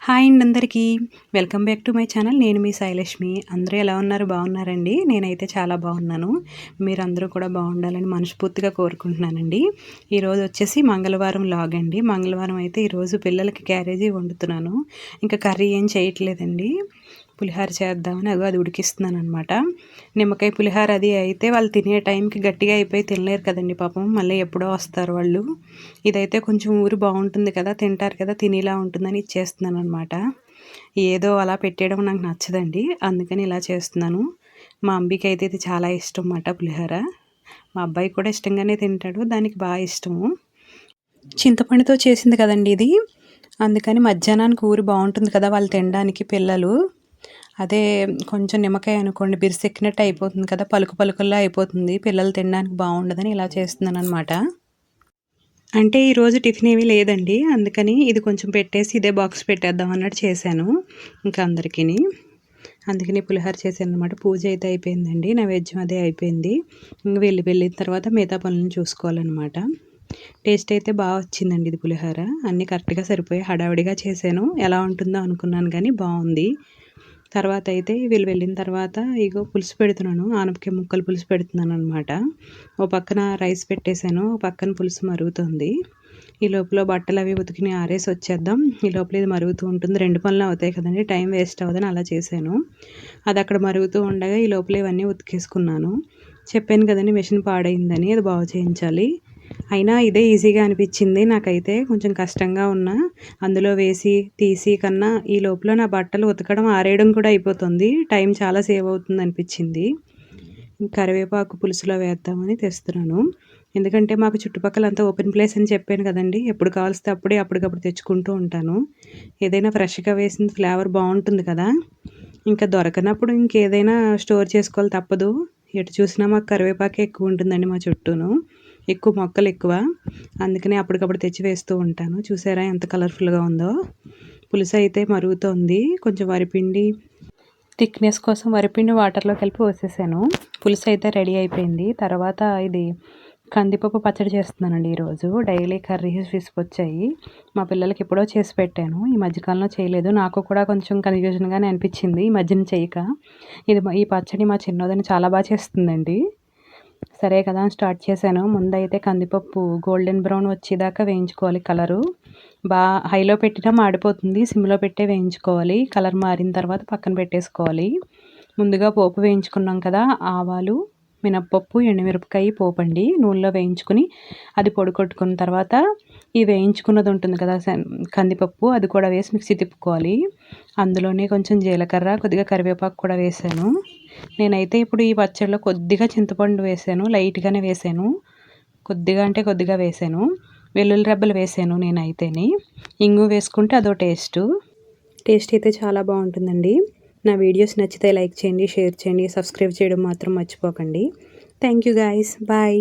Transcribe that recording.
Hi అండి అందరికీ. Welcome back to my channel. నేను మీ సాయిలక్ష్మి. అందరూ ఎలా ఉన్నారు? బాగున్నారండి? నేనైతే చాలా బాగున్నాను. మీరందరూ కూడా బాగుండాలని మనస్ఫూర్తిగా కోరుకుంటున్నానండి. ఈరోజు వచ్చేసి మంగళవారం లాగ్ అండి. మంగళవారం అయితే ఈరోజు పిల్లలకి క్యారేజీ వండుతున్నాను. ఇంకా కర్రీ ఏం చేయట్లేదండి. పులిహార చేద్దామని అగో అది ఉడికిస్తున్నాను అనమాట నిమ్మకాయ పులిహార అది అయితే వాళ్ళు తినే టైంకి గట్టిగా అయిపోయి తినలేరు కదండి పాపం. మళ్ళీ ఎప్పుడో వస్తారు వాళ్ళు. ఇదైతే కొంచెం ఊరు బాగుంటుంది కదా తింటారు కదా తినేలా ఉంటుందని ఇచ్చేస్తున్నాను అనమాట ఏదో అలా పెట్టేయడం నాకు నచ్చదండి. అందుకని ఇలా చేస్తున్నాను. మా అంబికి అయితే ఇది చాలా ఇష్టం అన్నమాట పులిహోర. మా అబ్బాయి కూడా ఇష్టంగానే తింటాడు. దానికి బాగా ఇష్టము. చింతపండుతో చేసింది కదండి ఇది. అందుకని మధ్యాహ్నానికి ఊరు బాగుంటుంది కదా వాళ్ళు తినడానికి పిల్లలు. అదే కొంచెం నిమ్మకాయ అనుకోండి బిరిసెక్కినట్టు అయిపోతుంది కదా పలుకు పలుకుల్లో అయిపోతుంది. పిల్లలు తినడానికి బాగుండదని ఇలా చేస్తున్నాను అనమాట అంటే ఈరోజు టిఫిన్ ఏమీ లేదండి. అందుకని ఇది కొంచెం పెట్టేసి ఇదే బాక్స్ పెట్టేద్దాం అన్నట్టు చేశాను ఇంకా అందరికీ అందుకని పులిహోర చేశాను అనమాట పూజ అయితే అయిపోయిందండి నైవేద్యం అదే అయిపోయింది. ఇంక వెళ్ళి వెళ్ళిన తర్వాత మిగతా పనులను చూసుకోవాలన్నమాట. టేస్ట్ అయితే బాగా వచ్చిందండి ఇది పులిహోర. అన్నీ కరెక్ట్గా సరిపోయి హడావిడిగా చేశాను. ఎలా ఉంటుందో అనుకున్నాను కానీ బాగుంది. తర్వాత అయితే వీళ్ళు వెళ్ళిన తర్వాత ఇగో పులుసు పెడుతున్నాను. ఆనపకాయ ముక్కలు పులుసు పెడుతున్నాను అనమాట ఓ పక్కన రైస్ పెట్టేశాను. ఓ పక్కన పులుసు మరుగుతుంది. ఈ లోపల బట్టలు అవి ఉతికిని ఆరేసి వచ్చేద్దాం. ఈ లోపల ఇది మరుగుతూ ఉంటుంది. రెండు పనులు అవుతాయి కదండి. టైం వేస్ట్ అవ్వదని అలా చేశాను. అది అక్కడ మరుగుతూ ఉండగా ఈ లోపల ఇవన్నీ ఉతికేసుకున్నాను. చెప్పాను కదండి మిషన్ పాడైందని. అది బాగు చేయించాలి. అయినా ఇదే ఈజీగా అనిపించింది. నాకైతే కొంచెం కష్టంగా ఉన్న. అందులో వేసి తీసి కన్నా ఈ లోపల నా బట్టలు ఉతకడం ఆరేయడం కూడా అయిపోతుంది. టైం చాలా సేవ్ అవుతుంది అనిపించింది కరివేపాకు పులుసులో వేద్దామని తెస్తున్నాను. ఎందుకంటే మాకు చుట్టుపక్కల అంతా ఓపెన్ ప్లేస్ అని చెప్పాను కదండి. ఎప్పుడు కావాల్స్తే అప్పుడే అప్పటికప్పుడు తెచ్చుకుంటూ ఉంటాను. ఏదైనా ఫ్రెష్గా వేసిన ఫ్లేవర్ బాగుంటుంది కదా. ఇంకా దొరకనప్పుడు ఇంకేదైనా స్టోర్ చేసుకోవాలి తప్పదు. ఎటు చూసినా మాకు కరివేపాకే ఎక్కువ ఉంటుందండి మా చుట్టూను. ఎక్కువ మొక్కలు ఎక్కువ. అందుకనే అప్పటికప్పుడు తెచ్చి వేస్తూ ఉంటాను. చూసారా ఎంత కలర్ఫుల్గా ఉందో. పులుసు అయితే మరుగుతోంది. కొంచెం వరిపిండి థిక్నెస్ కోసం వరిపిండి వాటర్లో కలిపి పోసేసాను. పులుసు అయితే రెడీ అయిపోయింది. తర్వాత ఇది కందిపప్పు పచ్చడి చేస్తున్నానండి ఈరోజు. డైలీ కర్రీస్ విసుకొచ్చాయి మా పిల్లలకి ఎప్పుడో చేసి పెట్టాను. ఈ మధ్యకాలంలో చేయలేదు. నాకు కూడా కొంచెం కన్ఫ్యూజన్గానే అనిపించింది. ఈ మధ్యన చేయక. ఇది ఈ పచ్చడి మా చిన్నదని చాలా బాగా చేస్తుందండి. సరే కదా స్టార్ట్ చేశాను. ముందైతే కందిపప్పు గోల్డెన్ బ్రౌన్ వచ్చేదాకా వేయించుకోవాలి కలరు. బాగా హైలో పెట్టినా మాడిపోతుంది. సిమ్లో పెట్టే వేయించుకోవాలి. కలర్ మారిన తర్వాత పక్కన పెట్టేసుకోవాలి. ముందుగా పోపు వేయించుకున్నాం కదా ఆవాలు మినప్పప్పు ఎండుమిరపకాయ పోపండి నూనెలో వేయించుకుని అది పొడి కొట్టుకున్న తర్వాత ఈ వేయించుకున్నది ఉంటుంది కదా కందిపప్పు అది కూడా వేసి మిక్సీ తిప్పుకోవాలి. అందులోనే కొంచెం జీలకర్ర కొద్దిగా కరివేపాకు కూడా వేసాను. నేనైతే ఇప్పుడు ఈ పచ్చడిలో కొద్దిగా చింతపండు వేసాను లైట్గానే వేసాను. కొద్దిగా అంటే కొద్దిగా వేసాను. వెల్లుల్లి రెబ్బలు వేసాను నేనైతేనే. ఇంగు వేసుకుంటే అదో టేస్ట్. టేస్ట్ అయితే చాలా బాగుంటుందండి. నా వీడియోస్ నచ్చితే లైక్ చేయండి షేర్ చేయండి సబ్స్క్రైబ్ చేయడం మాత్రం మర్చిపోకండి. Thank you guys. బాయ్.